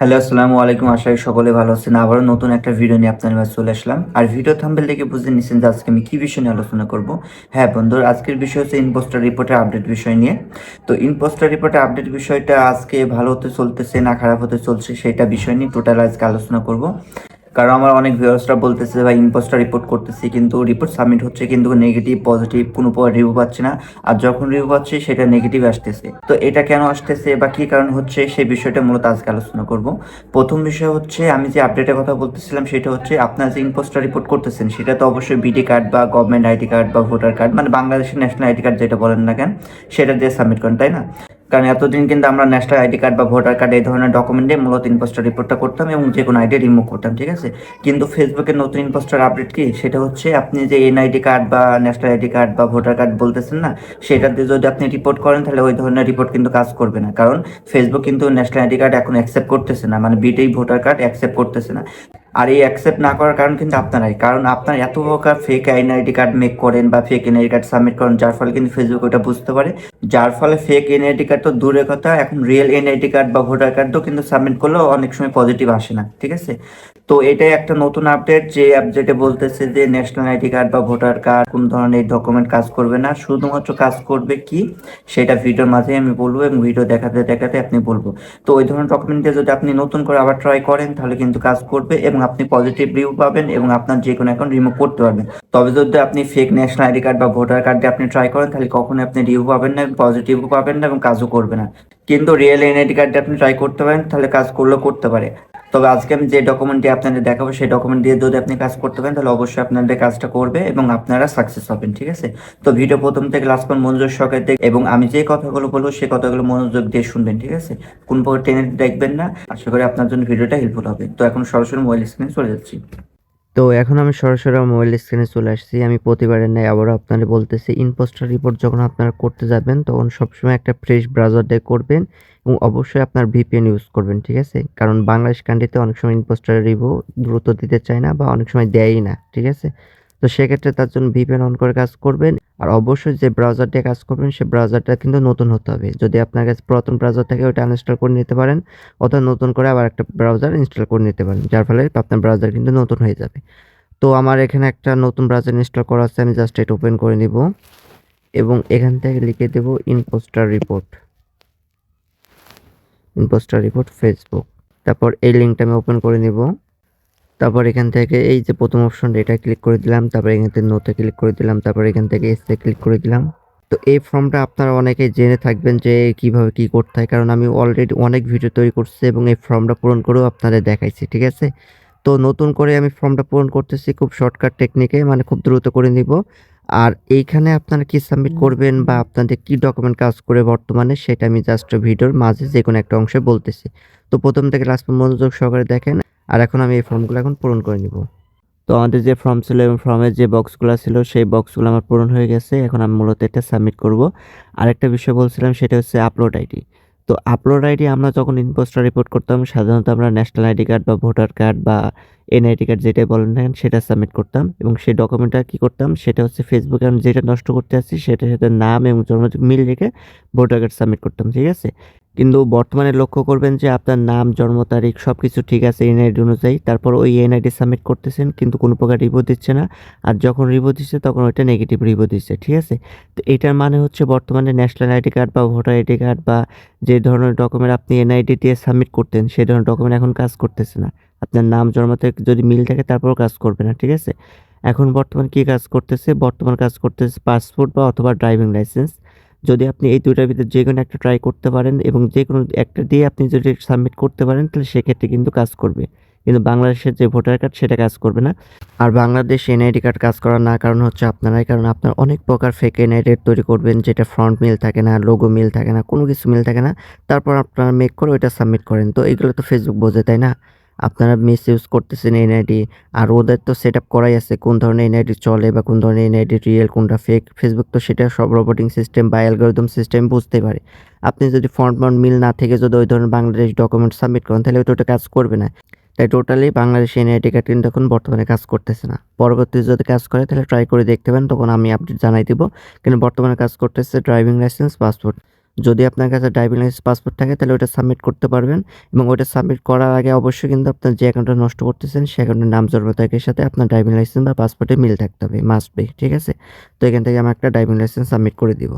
Hello, আসসালামু আলাইকুম। আশা করি সকলে ভালো আছেন। আবারও নতুন একটা ভিডিও নিয়ে আপনার কাছে চলে আসলাম। আর ভিডিও থাম্বেল দেখে বুঝে নিচ্ছেন যে আজকে আমি কী বিষয় নিয়ে আলোচনা করব। হ্যাঁ বন্ধুর, আজকের বিষয় হচ্ছে ইনপোস্টার রিপোর্টের আপডেট বিষয় নিয়ে। তো ইনপোস্টার রিপোর্টের আপডেট বিষয়টা আজকে ভালো হতে চলতেছে, না খারাপ হতে চলছে, সেটা বিষয় নিয়ে টোটাল আজকে আলোচনা করব। কারণ আমার অনেক ভিউয়ার্সরা বলতেছে, ভাই ইম্পোস্টার রিপোর্ট করতেছি, কিন্তু রিপোর্ট সাবমিট হচ্ছে, কিন্তু নেগেটিভ পজিটিভ কোনো রিভিউ পাচ্ছি না। আর যখন রিভিউ পাচ্ছি, সেটা নেগেটিভ আসতেছে। তো এটা কেন আসতেছে বা কী কারণ হচ্ছে সেই বিষয়টা মূলত আজকে আলোচনা করব। প্রথম বিষয় হচ্ছে, আমি যে আপডেটের কথা বলতেছিলাম, সেটা হচ্ছে, আপনার যে ইম্পোস্টার রিপোর্ট করতেছেন, সেটা তো অবশ্যই বিডি কার্ড বা গভর্নমেন্ট আইডি কার্ড বা ভোটার কার্ড মানে বাংলাদেশের ন্যাশনাল আইডি কার্ড যেটা বলেন না কেন, সেটা দিয়ে সাবমিট করেন, তাই না? কারণ এতদিন কিন্তু আমরা ন্যাশনাল আইডি কার্ড বা ভোটার কার্ড এই ধরনের ডকুমেন্টে মূলত ইম্পোস্টার রিপোর্টটা করতাম এবং যে কোনো আইডি রিমুভ করতাম, ঠিক আছে? কিন্তু ফেসবুকের নতুন ইম্পোস্টার আপডেট কি? সেটা হচ্ছে আপনি যে এনআইডি কার্ড বা ন্যাশনাল আইডি কার্ড বা ভোটার কার্ড বলতেছেন না, সেটা দিয়ে যদি আপনি রিপোর্ট করেন, তাহলে ওই ধরনের রিপোর্ট কিন্তু কাজ করবে না। কারণ ফেসবুক কিন্তু ন্যাশনাল আইডি কার্ড এখন অ্যাকসেপ্ট করতেছে না মানে বিটেই ভোটার কার্ড অ্যাকসেপ্ট করতেছে না। আর এই অ্যাকসেপ্ট না করার কারণ কিন্তু আপনারাই কারণ আপনার এত প্রকার ফেক এনআইডি কার্ড মেক করেন বা ফেক এনআইডি কার্ড সাবমিট করেন, যার ফলে কিন্তু ফেসবুক ওটা বুঝতে পারে। যার ফলে ফেক এনআইডি কার্ড তো দূরের কথা, এখন রিয়েল এনআইডি কার্ড বা ভোটার কার্ডও কিন্তু সাবমিট করলেও অনেক সময় পজিটিভ আসে না, ঠিক আছে? তো এটাই একটা নতুন আপডেট যে আপডেটে বলতেছে যে ন্যাশনাল আইডি কার্ড বা ভোটার কার্ড কোন ধরনের ডকুমেন্ট কাজ করবে না। শুধুমাত্র কাজ করবে কি? সেটা ভিডিওর মাঝে আমি বলব এবং ভিডিও দেখাতে দেখাতে আপনি বলব। তো ওই ধরনের ডকুমেন্ট যদি আপনি নতুন করে আবার ট্রাই করেন, তাহলে কিন্তু কাজ করবে এবং আপনি পজিটিভ রিভিউ পাবেন এবং আপনার যে কোনো অ্যাকাউন্ট রিমুভ করতে পারবেন। তবে যদি আপনি ফেক ন্যাশনাল আইডি কার্ড বা ভোটার কার্ড দিয়ে আপনি ট্রাই করেন, তাহলে কখনো আপনি রিভিউ পাবেন না পজিটিভও পাবেন না এবং কাজও করবে না। কিন্তু রিয়েল এনআইডি কার্ড আপনি ট্রাই করতে পারেন, তাহলে কাজ করলেও করতে পারে। তবে আজকে আমি যে ডকুমেন্টটি আপনাদের দেখাবো, সেই ডকুমেন্ট দিয়ে যদি আপনি কাজ করতে পারেন, তাহলে অবশ্যই আপনাদের কাজটা করবে এবং আপনারা সাকসেস হবেন, ঠিক আছে? তো ভিডিও প্রথম থেকে লাস্ট পর্যন্ত মনোযোগ সহকারে দেখ এবং আমি যে কথাগুলো বলব, সেই কথাগুলো মনোযোগ দিয়ে শুনবেন, ঠিক আছে? কোন প্রকার টেনে দেখবেন না, আশা করি আপনার জন্য ভিডিওটা হেল্পফুল হবে। তো এখন সরাসরি মোবাইল স্ক্রিনে চলে যাচ্ছি। তো এখন আমি সরাসরি মোবাইল স্ক্রিনে চলে আসছি। আমি প্রতিবারের ন্যায় আবারও আপনারা বলতেছি ইনপোস্টার রিপোর্ট যখন আপনারা করতে যাবেন, তখন সবসময় একটা ফ্রেশ ব্রাউজার দিয়ে করবেন এবং অবশ্যই আপনার ভিপিএন ইউজ করবেন, ঠিক আছে? কারণ বাংলাদেশ কান্ট্রিতে অনেক সময় ইনপোস্টার রিভিউ দ্রুত দিতে চায় না বা অনেক সময় দেয়ই না, ঠিক আছে? তো সেক্ষেত্রে তার জন্য ভিপিএন অন করে কাজ করবেন। আর অবশ্যই যে ব্রাউজার দিয়ে কাজ করবেন সেই ব্রাউজারটা কিন্তু নতুন হতে হবে। যদি আপনার কাছে পুরাতন ব্রাউজার থাকে ওটা আনইনস্টল করে নিতে পারেন, অথবা নতুন করে আবার একটা ব্রাউজার ইনস্টল করে নিতে পারেন, যার ফলে আপনার ব্রাউজার কিন্তু নতুন হয়ে যাবে। তো আমার এখানে একটা নতুন ব্রাউজার ইনস্টল করা আছে, আমি জাস্ট এটা ওপেন করে নিব। এবং এখান থেকে লিখে দেব impostor report impostor report Facebook তারপর এই লিঙ্কটা আমি ওপেন করে নিব। তারপর এখান থেকে এই যে প্রথম অপশনটা এটা ক্লিক করে দিলাম। তারপর এখান থেকে নোতে ক্লিক করে দিলাম। তারপর এখান থেকে এসে ক্লিক করে দিলাম। তো এই ফর্মটা আপনারা অনেকে জেনে থাকবেন যে কীভাবে কি করতে হয় কারণ আমি অলরেডি অনেক ভিডিও তৈরি করছি এবং এই ফর্মটা পূরণ করেও আপনাদের দেখাইছি ঠিক আছে? তো নতুন করে আমি ফর্মটা পূরণ করতেছি খুব শর্টকাট টেকনিকে মানে খুব দ্রুত করে নিব। আর এইখানে আপনারা কি সাবমিট করবেন বা আপনাদের কি ডকুমেন্ট কাজ করে বর্তমানে সেটা আমি জাস্ট ভিডিওর মাঝে যে কোনো একটা অংশে বলতেছি। তো প্রথম থেকে লাস্ট মনোযোগ সহকারে দেখেন। আর এখন আমি এই ফর্মগুলো এখন পূরণ করে নিব। তো আমাদের যে ফর্ম ছিল এবং ফর্মের যে বক্সগুলো ছিল, সেই বক্সগুলো আমার পূরণ হয়ে গেছে। এখন আমি মূলত এটা সাবমিট করব। আরেকটা বিষয় বলছিলাম, সেটা হচ্ছে আপলোড আইডি। তো আপলোড আইডি আমরা যখন ইনপোস্টার রিপোর্ট করতাম, সাধারণত আমরা ন্যাশনাল আইডি কার্ড বা ভোটার কার্ড বা এনআইডি কার্ড যেটাই বলেন থাকেন সেটা সাবমিট করতাম। এবং সেই ডকুমেন্টটা কী করতাম, সেটা হচ্ছে ফেসবুকে আমি যেটা নষ্ট করতে আসছি, সেটার সাথে নাম এবং জন্ম মিল রেখে ভোটার কার্ড সাবমিট করতাম, ঠিক আছে? কিন্তু বর্তমানে লক্ষ্য করবেন যে আপনার নাম, জন্ম তারিখ সব কিছু ঠিক আছে এনআইডি অনুযায়ী। তারপর ওই এনআইডি সাবমিট করতেছেন, কিন্তু কোনো প্রকার রিপোর্ট দিচ্ছে না। আর যখন রিভো দিচ্ছে, তখন ওইটা নেগেটিভ রিপোর্ট দিচ্ছে, ঠিক আছে? তো এটার মানে হচ্ছে বর্তমানে ন্যাশনাল আইডি কার্ড বা ভোটার আইডি কার্ড বা যে ধরনের ডকুমেন্ট আপনি এনআইডি দিয়ে সাবমিট করতেন সেই ধরনের ডকুমেন্ট এখন কাজ করতেছে না। আপনার নাম, জন্ম তারিখ যদি মিল থাকে, তারপরও কাজ করবে না, ঠিক আছে? এখন বর্তমান কি কাজ করতেছে? বর্তমান কাজ করতেছে পাসপোর্ট বা অথবা ড্রাইভিং লাইসেন্স যদি আপনি এই দুইটার ভিতরে যে কোনো একটা ট্রাই করতে পারেন এবং যে কোনো একটা দিয়ে আপনি যদি সাবমিট করতে পারেন, তাহলে সেক্ষেত্রে কিন্তু কাজ করবে। কিন্তু বাংলাদেশের যে ভোটার কার্ড সেটা কাজ করবে না। আর বাংলাদেশ এনআইডি কার্ড কাজ করার না কারণ হচ্ছে আপনারাই, কারণ আপনার অনেক প্রকার ফেক এনআইডি তৈরি করবেন, যেটা ফ্রন্ট মিল থাকে না লোগো মিল থাকে না, কোনো কিছু মিল থাকে না। তারপর আপনারা মেক করে ওইটা সাবমিট করেন। তো এগুলো তো ফেসবুক বোঝে, তাই না? আপনারা মিস ইউজ করতেছেন এনআইডি আর ওদের তো সেট আপ করাই আছে, কোন ধরনের এনআইডি চলে বা কোন ধরনের এনআইডি রিয়েল কোনটা ফেক ফেসবুক তো সেটা সব রোবোটিং সিস্টেম বা অ্যালগোরিদম সিস্টেম বুঝতে পারে। আপনি যদি ফ্রন্ট মাউন্ট মিল না থেকে যদি ওই ধরনের বাংলাদেশ ডকুমেন্ট সাবমিট করেন, তাহলে ওটা কাজ করবে না। তাই টোটালি বাংলাদেশ এনআইডি কার্ড কিন্তু এখন বর্তমানে কাজ করতেছে না। পরবর্তী যদি কাজ করে, তাহলে ট্রাই করে দেখতে পারেন, তখন আমি আপডেট জানাই দিব। কিন্তু বর্তমানে কাজ করতেছে ড্রাইভিং লাইসেন্স পাসপোর্ট যদি আপনার কাছে ড্রাইভিং লাইসেন্স পাসপোর্ট থাকে, তাহলে ওটা সাবমিট করতে পারবেন এবং ওটা সাবমিট করার আগে অবশ্যই কিন্তু আপনার যে অ্যাকাউন্টটা নষ্ট করতেছেন, সে অ্যাকাউন্টের নাম, জন্ম তারিখের সাথে আপনার ড্রাইভিং লাইসেন্স বা পাসপোর্টে মিল থাকতে হবে মাস্ট বি ঠিক আছে? তো এখান থেকে আমি একটা ড্রাইভিং লাইসেন্স সাবমিট করে দিব।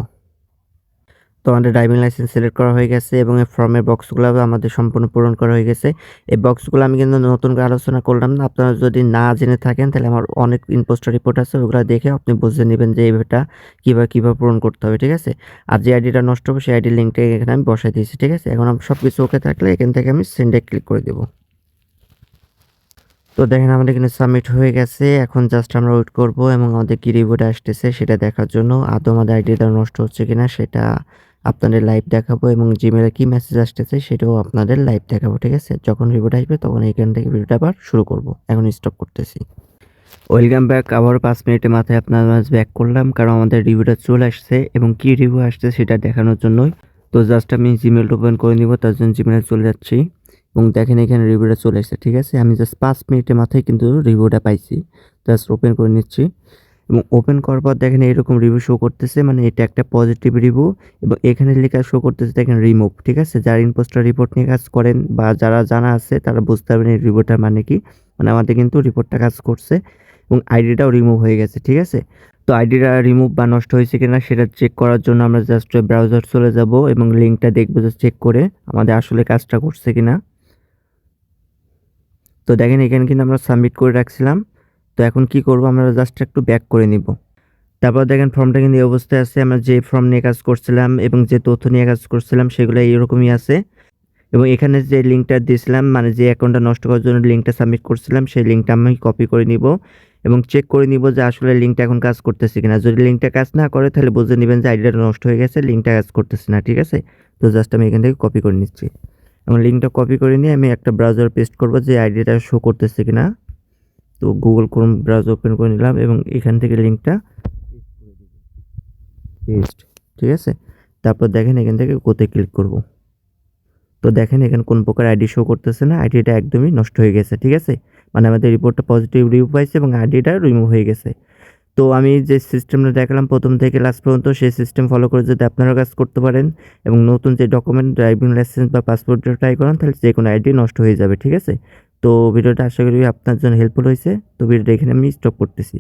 তো আমাদের ড্রাইভিং লাইসেন্স সিলেক্ট করা হয়ে গেছে এবং এই ফর্মের বক্সগুলো আমাদের সম্পূর্ণ পূরণ করা হয়ে গেছে। এই বক্সগুলো আমি কিন্তু নতুন করে আলোচনা করলাম না। আপনারা যদি না জেনে থাকেন, তাহলে আমার অনেক ইনপোস্টার রিপোর্ট আছে, ওগুলো দেখে আপনি বুঝে নেবেন যে এইটা কীভাবে কীভাবে পূরণ করতে হবে, ঠিক আছে? আর যে আইডিটা নষ্ট হবে, সেই আইডির লিঙ্কটা এখানে আমি বসাই দিয়েছি, ঠিক আছে? এখন আমি সব কিছু ওকে থাকলে এখান থেকে আমি সেন্ডে ক্লিক করে দেবো। তো দেখেন, আমাদের কিন্তু সাবমিট হয়ে গেছে। এখন জাস্ট আমরা ওয়েট করব এবং আমাদের কী রিভিউটা আসতেছে সেটা দেখার জন্য। আদৌ আমাদের আইডিটা নষ্ট হচ্ছে কিনা সেটা আপনাদের লাইভ দেখাবো এবং জিমেলে কী মেসেজ আসতেছে সেটাও আপনাদের লাইভ দেখাবো, ঠিক আছে? যখন রিভিউটা আসবে তখন এখান থেকে ভিডিওটা আবার শুরু করব। এখন স্টপ করতেছি। ওয়েলকাম ব্যাক আবার পাঁচ মিনিটের মাথায় আপনার ব্যাক করলাম, কারণ আমাদের রিভিউটা চলে আসছে এবং কী রিভিউ আসছে সেটা দেখানোর জন্যই। তো জাস্ট আমি জিমেল ওপেন করে নিব, তার জন্য জিমেলে চলে যাচ্ছি। এবং দেখেন এখানে রিভিউটা চলে আসছে, ঠিক আছে? আমি জাস্ট পাঁচ মিনিটের মাথায় কিন্তু রিভিউটা পাইছি। জাস্ট ওপেন করে নিচ্ছি। এবং ওপেন করার পর দেখেন এরকম রিভিউ শো করতেছে মানে এটা একটা পজিটিভ রিভিউ এবং এখানে লেখা শো করতেছে দেখেন রিমুভ ঠিক আছে? যারা ইম্পোস্টার রিপোর্ট নিয়ে কাজ করেন বা যারা জানা আছে, তারা বুঝতে পারবেন এই রিভিউটার মানে কি। মানে আমাদের কিন্তু রিপোর্টটা কাজ করছে এবং আইডিটাও রিমুভ হয়ে গেছে, ঠিক আছে? তো আইডিটা রিমুভ বা নষ্ট হয়েছে কিনা সেটা চেক করার জন্য আমরা জাস্ট ব্রাউজার চলে যাব এবং লিঙ্কটা দেখব জাস্ট চেক করে আমাদের আসলে কাজটা করছে কিনা। তো দেখেন এখানে কিন্তু আমরা সাবমিট করে রাখছিলাম। তো এখন কি করব? আমরা জাস্ট একটু ব্যাক করে নিব। তারপর দেখেন ফর্মটা কিন্তু এই অবস্থায় আছে। আমরা যে ফর্ম নিয়ে কাজ করছিলাম এবং যে তথ্য নিয়ে কাজ করছিলাম সেগুলো এইরকমই আছে। এবং এখানে যে লিঙ্কটা দিয়েছিলাম মানে যে অ্যাকাউন্টটা নষ্ট করার জন্য লিঙ্কটা সাবমিট করছিলাম, সেই লিঙ্কটা আমি কপি করে নিব এবং চেক করে নিব যে আসলে লিঙ্কটা এখন কাজ করতেছে কিনা। যদি লিঙ্কটা কাজ না করে, তাহলে বুঝে নেবেন যে আইডিয়াটা নষ্ট হয়ে গেছে লিঙ্কটা কাজ করতেছে না, ঠিক আছে? তো জাস্ট আমি এখান থেকে কপি করে নিচ্ছি। এবং লিঙ্কটা কপি করে নিয়ে আমি একটা ব্রাউজার পেস্ট করব যে আইডিয়াটা শো করতেছে কিনা। তো গুগল ক্রোম ব্রাউজ ওপেন করে নিলাম এবং এখান থেকে লিঙ্কটা পেস্ট ঠিক আছে? তারপর দেখেন এখান থেকে কোতে ক্লিক করব। তো দেখেন এখানে কোন প্রকার আইডি শো করতেছে না। আইডিটা একদমই নষ্ট হয়ে গেছে, ঠিক আছে? মানে আমাদের রিপোর্টটা পজিটিভ রিভিউ পাইছে এবং আইডিটা রিমুভ হয়ে গেছে। তো আমি যে সিস্টেমটা দেখালাম প্রথম থেকে লাস্ট পর্যন্ত, সেই সিস্টেম ফলো করে যদি আপনারা কাজ করতে পারেন এবং নতুন যে ডকুমেন্ট ড্রাইভিং লাইসেন্স বা পাসপোর্টটা ট্রাই করেন, তাহলে যে কোনো আইডি নষ্ট হয়ে যাবে, ঠিক আছে? তো ভিডিওটা আশা করি আপনার জন্য হেল্পফুল হয়েছে। তো ভিডিওটা এখানে আমি স্টপ করতেছি।